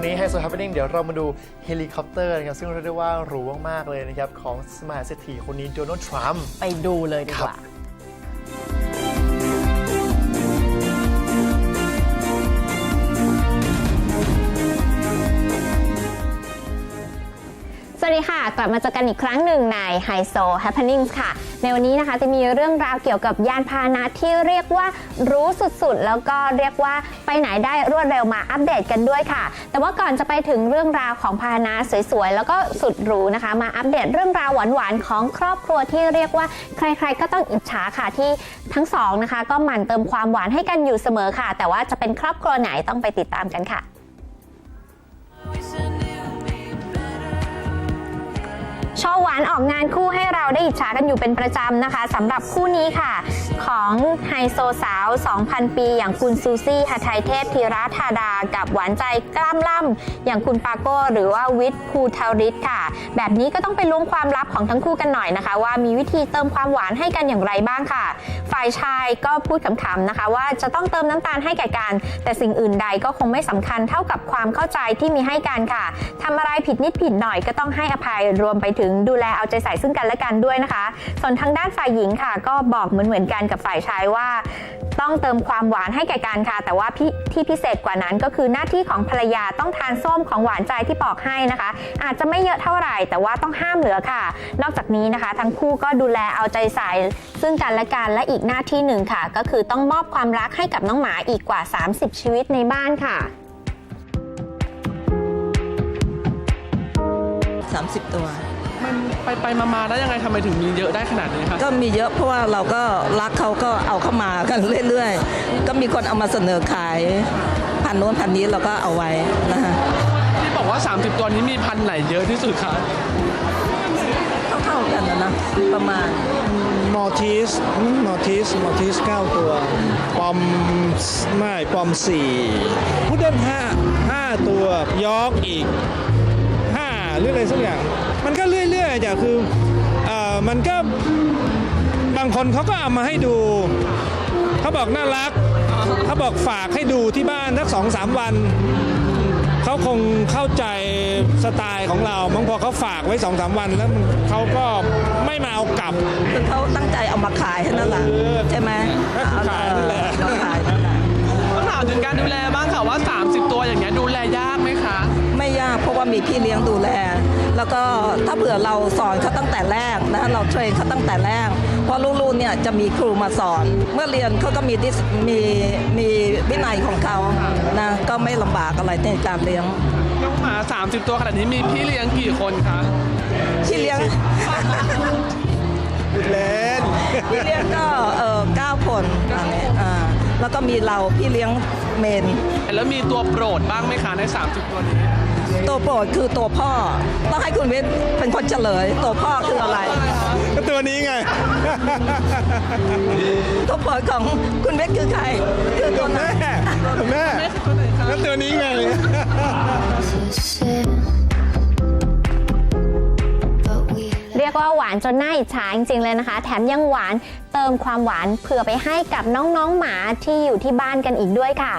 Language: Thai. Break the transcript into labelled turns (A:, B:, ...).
A: งนี้ Hi So Happening เดี๋ยวเรามาดูเฮลิคอปเตอร์นะครับ ซึ่งเรียกได้ว่าหรูมากๆเลยนะครับ ของสมาชิกเศรษฐีคนนี้โดนัลด์ทรัมป์
B: ไปดูเลยดีกว่า ดีค่ะ กลับมาเจอกันอีกครั้งหนึ่งใน Hi So Happenings ค่ะ ในวันนี้นะคะจะมีเรื่องราวเกี่ยวกับยานพาหนะที่เรียกว่ารู้สุดๆ แล้วก็เรียกว่าไปไหนได้รวดเร็วมาอัปเดตกันด้วยค่ะ แต่ว่าก่อนจะไปถึงเรื่องราวของพาหนะสวยๆ แล้วก็สุดหรูนะคะ มาอัปเดตเรื่องราวหวานๆ ของครอบครัวที่เรียกว่าใครๆก็ต้องอิจฉาค่ะที่ทั้งสองนะคะ ก็หมั่นเติมความหวานให้กันอยู่เสมอค่ะ แต่ว่าจะเป็นครอบครัวไหนต้องไปติดตามกันค่ะ ชว์หวานออกงานคู่ให้เราได้อิจฉากันอยู่เป็นประจำนะคะสำหรับคู่นี้ค่ะ ของไฮโซสาว 2,000 ปีอย่างคุณซูซี่หทัยเทพธีระธาดา กับหวานใจกล้ามล่ำอย่างคุณปาโก้หรือว่าวิทภูทาริศค่ะ แบบนี้ก็ต้องไปล้วงความลับของทั้งคู่กันหน่อยนะคะ ว่ามีวิธีเติมความหวานให้กันอย่างไรบ้างค่ะ ฝ่ายชายก็พูดขำๆนะคะ ว่าจะต้องเติมน้ำตาลให้แก่กัน แต่สิ่งอื่นใดก็คงไม่สำคัญเท่ากับความเข้าใจที่มีให้กันค่ะทำอะไรผิดนิดผิดหน่อยก็ต้องให้อภัยรวมไปถึงดูแลเอาใจใส่ซึ่งกันและกันด้วยนะคะ ส่วนทางด้านฝ่ายหญิงค่ะ ก็บอกเหมือนเหมือนกันกับฝ่ายชายว่า ต้องเติมความหวานให้แก่กันค่ะ แต่ว่าที่พิเศษกว่านั้นก็คือหน้าที่ของภรรยาต้องทานส้มของหวานใจที่ปอกให้นะคะ อาจจะไม่เยอะเท่าไหร่ แต่ว่าต้องห้ามเหลือค่ะ นอกจากนี้นะคะ ทั้งคู่ก็ดูแลเอาใจใส่ซึ่งกันและกันและอีกหน้าที่หนึ่งค่ะ ก็คือต้องมอบความรักให้กับน้องหมาอีกกว่า 30 ชีวิตในบ้านค่ะ
C: 30 ตัว
D: มันไปไปมามาได้ยังไงทำไมถึงมีเยอะได้ขนาดนี้คะ
C: ก็มีเยอะเพราะว่าเราก็รักเขาก็เอาเข้ามากันเรื่อยๆ ก็มีคนเอามาเสนอขายพันโน้นพันนี้เราก็เอาไว้นะคะ
D: ที่บอกว่า 30 ตัวนี้มีพันธุ์ไหนเยอะที่สุดคะ
C: เท่าๆกันนะนะประมาณ
E: มอร์ทิสมอร์ทิสมอร์ทิสเก้าตัว ปอมไม่ปอมสี่พุดเดิ้ลห้าห้าตัวยอร์กอีกห้าหรืออะไรสักอย่าง มันก็เรื่อ ยๆจ้ะคือเอ่อมันก็บางคนเขาก็เอามาให้ดู เขาบอกน่ารัก เขาบอกฝากให้ดูที่บ้านสักสองสามวัน เขาคงเข้าใจสไตล์ของเราบางพอเขาฝากไว้สองสามวัน แล้วมันเขาก็ไม่มาเอากลับ
C: คือเขาตั้งใจเอามาขายให้นั่นแหละ
E: เออ
C: ใช่ไหม
E: ก็คือขายนั่นแหละ
C: เอามาขาย
D: การดูแลบ้างค่ะว่า 30 ตัวอย่างเงี้ยดูแลยากไหมคะ
C: ไม่ยากเพราะว่ามีพี่เลี้ยงดูแล แล้วก็ถ้าเผื่อเราสอนเขาตั้งแต่แรกนะเราเทรนเขาตั้งแต่แรก เพราะลูกๆเนี่ยจะมีครูมาสอน เมื่อเรียนเขาก็มีดิสมีมีวินัยของเขานะก็ไม่ลำบากอะไรในการเลี้ยง
D: น้องหมา 30 ตัวขนาดนี้มีพี่เลี้ยงกี่คนคะ
C: ที่เลี้ยง แล้วก็มีเราพี่เลี้ยงเมน
D: แล้วมีตัวโปรดบ้างไหมคะใน 30 ตัวนี้
C: ตัวโปรดคือตัวพ่อ ต้องให้คุณวิทย์เป็นคนเฉลย ตัวพ่อคืออะไร
E: ก็ตัวนี้ไง
C: ตัวโปรดของคุณวิทย์คือใคร คือตัวไหน
E: แม่แม่ แล้วตัวนี้ไง
B: ว่าหวานจนน่าอิจฉาจริงๆเลยนะคะ แถมยังหวานเติมความหวานเผื่อไปให้กับน้องๆหมาที่อยู่ที่บ้านกันอีกด้วยค่ะ